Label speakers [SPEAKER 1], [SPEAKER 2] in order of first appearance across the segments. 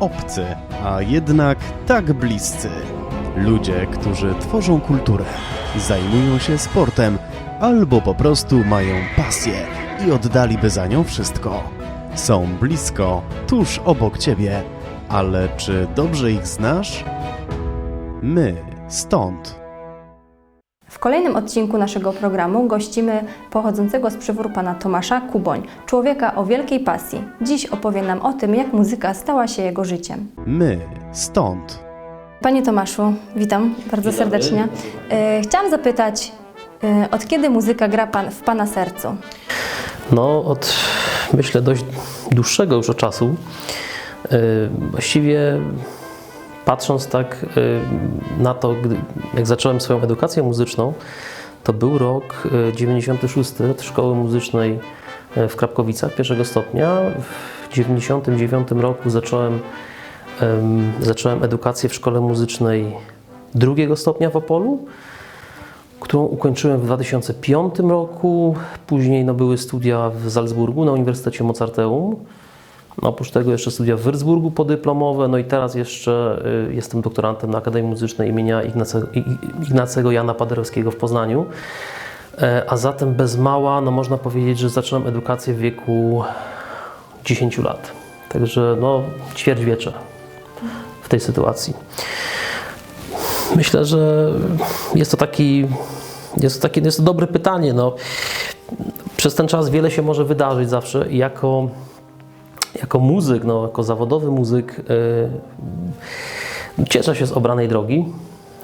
[SPEAKER 1] obcy, a jednak tak bliscy. Ludzie, którzy tworzą kulturę, zajmują się sportem albo po prostu mają pasję i oddaliby za nią wszystko. Są blisko, tuż obok ciebie, ale czy dobrze ich znasz? My stąd.
[SPEAKER 2] W kolejnym odcinku naszego programu gościmy pochodzącego z przywór pana Tomasza Kuboń, człowieka o wielkiej pasji. Dziś opowie nam o tym, jak muzyka stała się jego życiem.
[SPEAKER 1] My stąd.
[SPEAKER 2] Panie Tomaszu, witam bardzo serdecznie. E, chciałam zapytać, e, od kiedy muzyka gra pan, w pana sercu?
[SPEAKER 3] No, od myślę dość dłuższego już czasu. Yy, Właściwie patrząc tak yy, na to, jak zacząłem swoją edukację muzyczną, to był rok yy, 96 od szkoły muzycznej yy, w Krapkowicach pierwszego stopnia. W 99 roku zacząłem, zacząłem edukację w szkole muzycznej drugiego stopnia w Opolu którą ukończyłem w 2005 roku. Później no, były studia w Salzburgu na Uniwersytecie Mozarteum. Oprócz tego jeszcze studia w Würzburgu podyplomowe. No i teraz jeszcze y, jestem doktorantem na Akademii Muzycznej imienia Ignacego Jana Paderewskiego w Poznaniu. E, A zatem bez mała, no można powiedzieć, że zacząłem edukację w wieku 10 lat. Także no, ćwierćwiecze w tej sytuacji. Myślę, że jest to taki, jest to takie, jest to dobre pytanie. No, przez ten czas wiele się może wydarzyć zawsze i jako, jako muzyk, no, jako zawodowy muzyk yy, cieszę się z obranej drogi.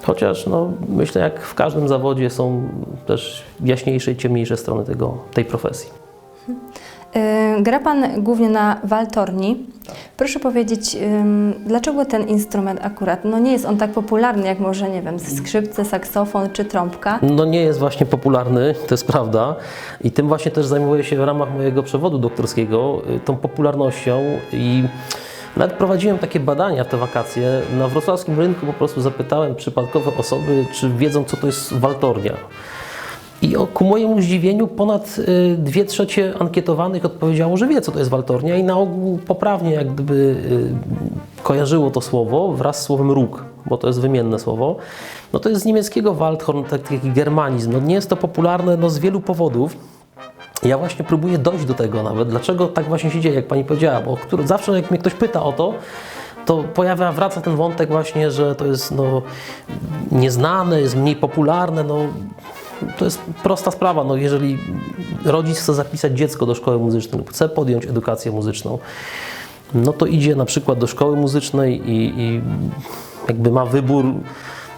[SPEAKER 3] Chociaż no, myślę, jak w każdym zawodzie są też jaśniejsze i ciemniejsze strony tego, tej profesji.
[SPEAKER 2] E, gra pan głównie na waltorni. Proszę powiedzieć, dlaczego ten instrument akurat? No nie jest on tak popularny jak może, nie wiem, skrzypce, saksofon czy trąbka.
[SPEAKER 3] No nie jest właśnie popularny, to jest prawda. I tym właśnie też zajmuję się w ramach mojego przewodu doktorskiego, y, tą popularnością i nawet prowadziłem takie badania w te wakacje. Na wrocławskim rynku po prostu zapytałem przypadkowe osoby, czy wiedzą, co to jest waltornia. I o, ku mojemu zdziwieniu ponad y, dwie trzecie ankietowanych odpowiedziało, że wie, co to jest waltornia i na ogół poprawnie jak gdyby y, kojarzyło to słowo wraz z słowem róg, bo to jest wymienne słowo. No to jest z niemieckiego Waldhorn, tak- taki germanizm. No nie jest to popularne no, z wielu powodów. Ja właśnie próbuję dojść do tego nawet, dlaczego tak właśnie się dzieje, jak Pani powiedziała, bo zawsze jak mnie ktoś pyta o to, to pojawia, wraca ten wątek właśnie, że to jest no, nieznane, jest mniej popularne, no to jest prosta sprawa, no jeżeli rodzic chce zapisać dziecko do szkoły muzycznej lub chce podjąć edukację muzyczną, no to idzie na przykład do szkoły muzycznej i, i jakby ma wybór,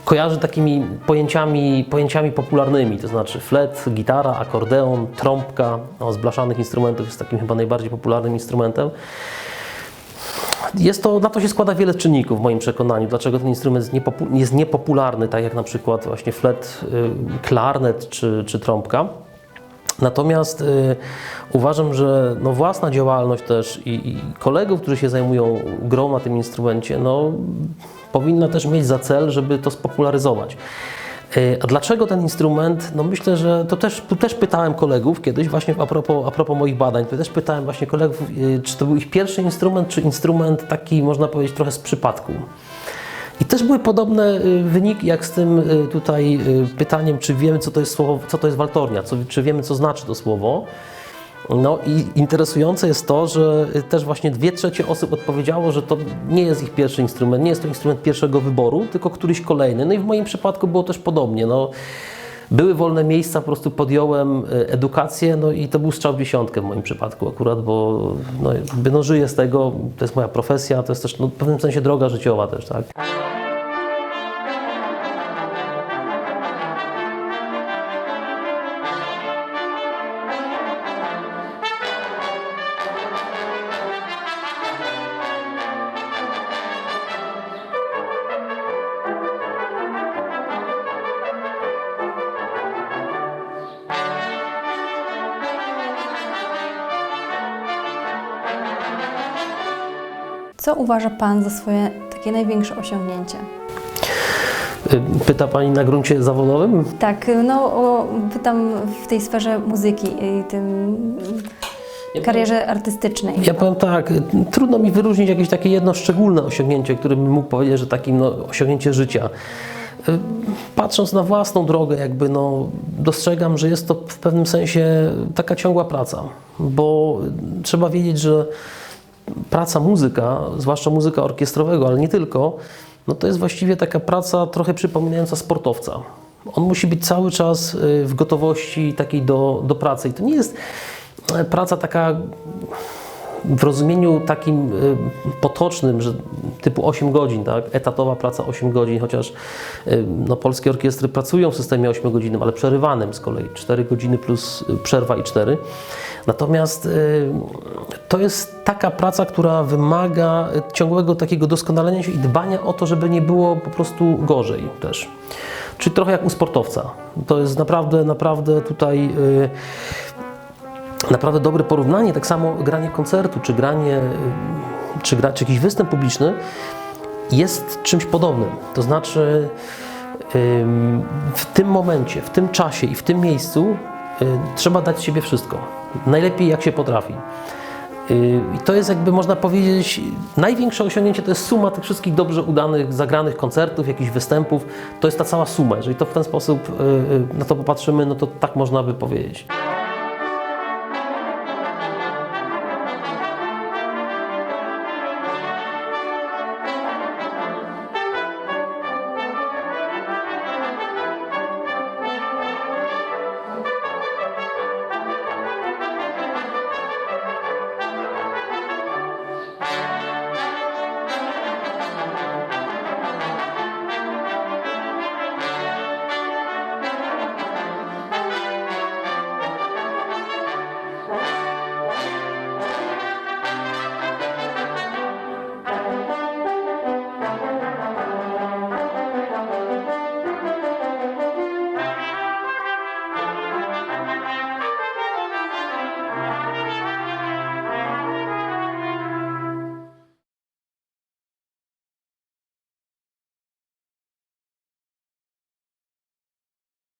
[SPEAKER 3] kojarzy takimi pojęciami, pojęciami popularnymi, to znaczy flet, gitara, akordeon, trąbka, no, z blaszanych instrumentów jest takim chyba najbardziej popularnym instrumentem. Jest to, na to się składa wiele czynników w moim przekonaniu, dlaczego ten instrument jest, niepopu- jest niepopularny, tak jak na przykład właśnie flet, y, klarnet czy, czy trąbka. Natomiast y, uważam, że no, własna działalność też i, i kolegów, którzy się zajmują grą na tym instrumencie, no, powinna też mieć za cel, żeby to spopularyzować. Y, A dlaczego ten instrument? No myślę, że to też, tu też pytałem kolegów kiedyś właśnie a propos, a propos moich badań, to też pytałem właśnie kolegów, y, czy to był ich pierwszy instrument, czy instrument taki, można powiedzieć, trochę z przypadku. I też były podobne y, wyniki jak z tym tutaj pytaniem, czy wiemy, co to jest słowo, co to jest waltornia, co, czy wiemy, co znaczy to słowo. No i interesujące jest to, że też właśnie dwie trzecie osób odpowiedziało, że to nie jest ich pierwszy instrument, nie jest to instrument pierwszego wyboru, tylko któryś kolejny. No i w moim przypadku było też podobnie. No, były wolne miejsca, po prostu podjąłem y, edukację, no i to był strzał w dziesiątkę w moim przypadku akurat, bo no, no żyję z tego, to jest moja profesja, to jest też no, w pewnym sensie droga życiowa też, tak.
[SPEAKER 2] Co uważa pan za swoje takie największe osiągnięcie?
[SPEAKER 3] Y, Pyta Pani na gruncie zawodowym?
[SPEAKER 2] Tak, no o, pytam w tej sferze muzyki i tym... karierze artystycznej?
[SPEAKER 3] Ja powiem tak, trudno mi wyróżnić jakieś takie jedno szczególne osiągnięcie, które bym mógł powiedzieć, że takim no, osiągnięcie życia. Y, Patrząc na własną drogę, jakby no, dostrzegam, że jest to w pewnym sensie taka ciągła praca, bo trzeba wiedzieć, że praca muzyka, zwłaszcza muzyka orkiestrowego, ale nie tylko, no to jest właściwie taka praca trochę przypominająca sportowca. On musi być cały czas y, w gotowości takiej do, do pracy i to nie jest e, praca taka w rozumieniu takim y, potocznym, że typu 8 godzin, tak? etatowa praca 8 godzin, chociaż y, no, polskie orkiestry pracują w systemie 8 godzinnym, ale przerywanym z kolei 4 godziny plus y, przerwa i 4. Natomiast to jest taka praca, która wymaga ciągłego takiego doskonalenia się i dbania o to, żeby nie było po prostu gorzej też. Czyli trochę jak u sportowca. To jest naprawdę, naprawdę tutaj y, naprawdę dobre porównanie, tak samo granie koncertu, czy granie, y, czy, gra, czy jakiś występ publiczny jest czymś podobnym. To znaczy w tym momencie, w tym czasie i w tym miejscu y, trzeba dać siebie wszystko. Najlepiej jak się potrafi. Y, I to jest jakby można powiedzieć, największe osiągnięcie to jest suma tych wszystkich dobrze udanych, zagranych koncertów, jakichś występów. To jest ta cała suma. Jeżeli to w ten sposób na to popatrzymy, no to tak można by powiedzieć.